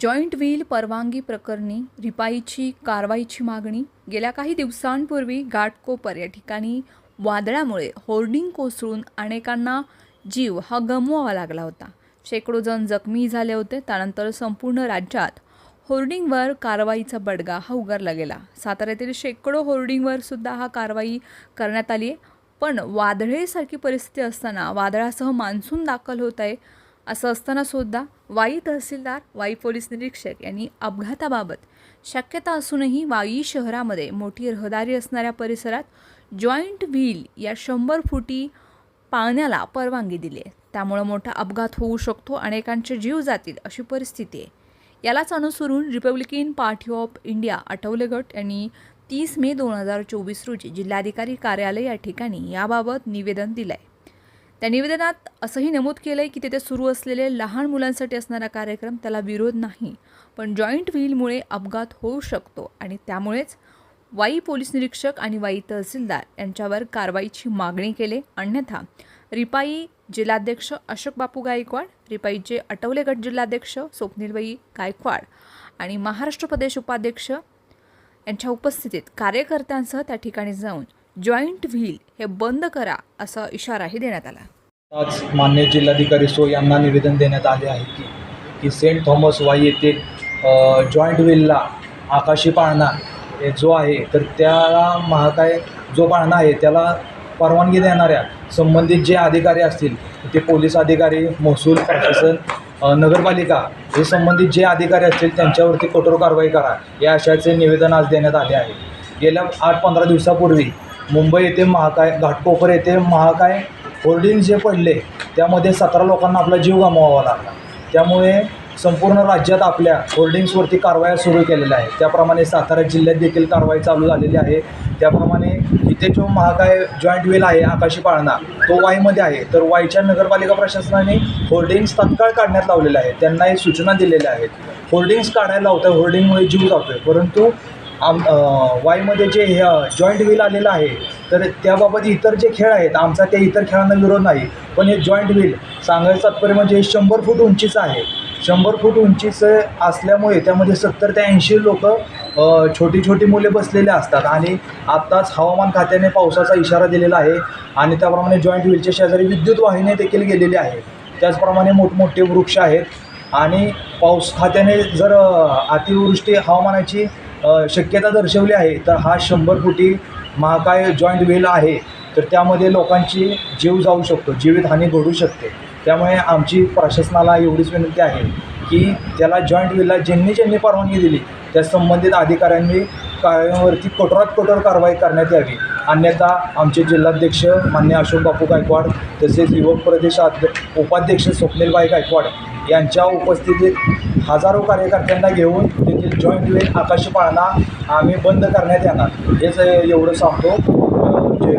Joint wheel परवानगी प्रकरणी रिपाईची कारवाईची मागणी. गेल्या काही दिवसांपूर्वी घाटकोपर या ठिकाणी वादळामुळे होर्डिंग कोसळून अनेकांना जीव हा गमवावा लागला होता. शेकडो जण जखमी झाले होते त्यानंतर संपूर्ण राज्यात होर्डिंगवर कारवाईचा बडगा हा उगारला गेला. साताऱ्यातील शेकडो होर्डिंगवर सुद्धा हा कारवाई करण्यात आली आहे पण वादळेसारखी परिस्थिती असताना वादळासह मान्सून दाखल होत आहे असं असताना सुद्धा वाई तहसीलदार वाई पोलीस निरीक्षक यांनी अपघाताबाबत शक्यता असूनही वाई शहरामध्ये मोठी रहदारी असणाऱ्या परिसरात जॉईंट व्हील या शंभर फुटी पाळण्याला परवानगी दिली आहे. त्यामुळं मोठा अपघात होऊ शकतो अनेकांचे जीव जातील अशी परिस्थिती आहे. यालाच अनुसरून Republican Party of India Athawale गट यांनी तीस मे दोन हजार चोवीस रोजी जिल्हाधिकारी कार्यालय या ठिकाणी याबाबत निवेदन दिलं आहे त्या निवेदनात असंही नमूद केलं आहे की तिथे सुरू असलेले लहान मुलांसाठी असणारा कार्यक्रम त्याला विरोध नाही. पण जॉईंट व्हीलमुळे अपघात होऊ शकतो आणि त्यामुळेच वाई पोलीस निरीक्षक आणि वाई तहसीलदार यांच्यावर कारवाईची मागणी केली. अन्यथा रिपाई जिल्हाध्यक्ष अशोक बापू गायकवाड रिपाईचे अटवले गट जिल्हाध्यक्ष स्वप्नीलबाई गायकवाड आणि महाराष्ट्र प्रदेश उपाध्यक्ष यांच्या उपस्थितीत कार्यकर्त्यांसह त्या ठिकाणी जाऊन जॉईंट व्हील हे बंद करा असा इशाराही देण्यात आला. आज मान्य जिल्हाधिकारी सो यांना निवेदन देण्यात आले आहे की की सेंट थॉमस वाई येथे जॉईंट व्हीलला आकाशी पाळणा हे जो आहे तर त्याला महाकाय जो पाळणा आहे त्याला परवानगी देणाऱ्या संबंधित जे अधिकारी असतील ते पोलीस अधिकारी महसूल प्रशासन नगरपालिका हे संबंधित जे अधिकारी असतील त्यांच्यावरती कठोर कारवाई करा या अशाचे निवेदन आज देण्यात आले आहे. गेल्या आठ पंधरा दिवसापूर्वी मुंबई येथे महाकाय घाटकोपर येथे महाकाय होर्डिंग जे पडले त्यामध्ये सतरा लोकांना आपला जीव गमवावा लागला. त्यामुळे संपूर्ण राज्यात आपल्या होर्डिंग्सवरती कारवाया सुरू केलेल्या आहेत. त्याप्रमाणे सातारा जिल्ह्यात देखील कारवाई चालू झालेली आहे. त्याप्रमाणे इथे जो महाकाय जॉईंट व्हील आहे आकाशी पाळणा तो वाईमध्ये आहे. तर वाईच्या नगरपालिका प्रशासनाने होर्डिंग्स तत्काळ काढण्यात लावलेले आहेत. त्यांना हे सूचना दिलेल्या आहेत. होर्डिंग्स काढायला लावतं होर्डिंगमुळे जीव जातोय. परंतु आम वायमध्ये वाईमध्ये जे हे जॉईंट व्हील आलेलं आहे तर त्याबाबत इतर जे खेळ आहेत आमचा त्या इतर खेळांना विरोध नाही. पण हे जॉईंट व्हील सांगायचं तात्पर्य म्हणजे हे शंभर फूट उंचीचं आहे. शंभर फूट उंचीचं असल्यामुळे त्यामध्ये सत्तर ते ऐंशी लोक छोटी छोटी मुले बसलेले असतात. आणि आत्ताच हवामान खात्याने पावसाचा इशारा दिलेला आहे. आणि त्याप्रमाणे जॉईंट व्हीलच्या शेजारी विद्युत वाहिनी देखील गेलेली आहे. त्याचप्रमाणे मोठमोठे वृक्ष आहेत. आणि पाऊस खात्याने जर अतिवृष्टी हवामानाची शक्यता दर्शवली आहे. तर हा शंभर फुटी महाकाय जॉईंट वेल आहे. तर त्यामध्ये लोकांची जीव जाऊ शकतो. जीवितहानी घडू शकते. त्यामुळे आमची प्रशासनाला एवढीच विनंती आहे की त्याला जॉईंट वेलला ज्यांनी ज्यांनी परवानगी दिली त्या संबंधित अधिकाऱ्यांनी कारवाईवरती कठोरात कठोर कारवाई करण्यात यावी. अन्यथा आमचे जिल्हाध्यक्ष मान्य अशोक बापू गायकवाड तसेच युवक प्रदेश उपाध्यक्ष स्वप्नीलबाई गायकवाड यांच्या उपस्थितीत हजारो कार्यकर्त्यांना घेऊन तेथील जॉईंट वे आकाशी पाळणा आम्ही बंद करण्यात येणार. हेच एवढं सांगतो. अं, जय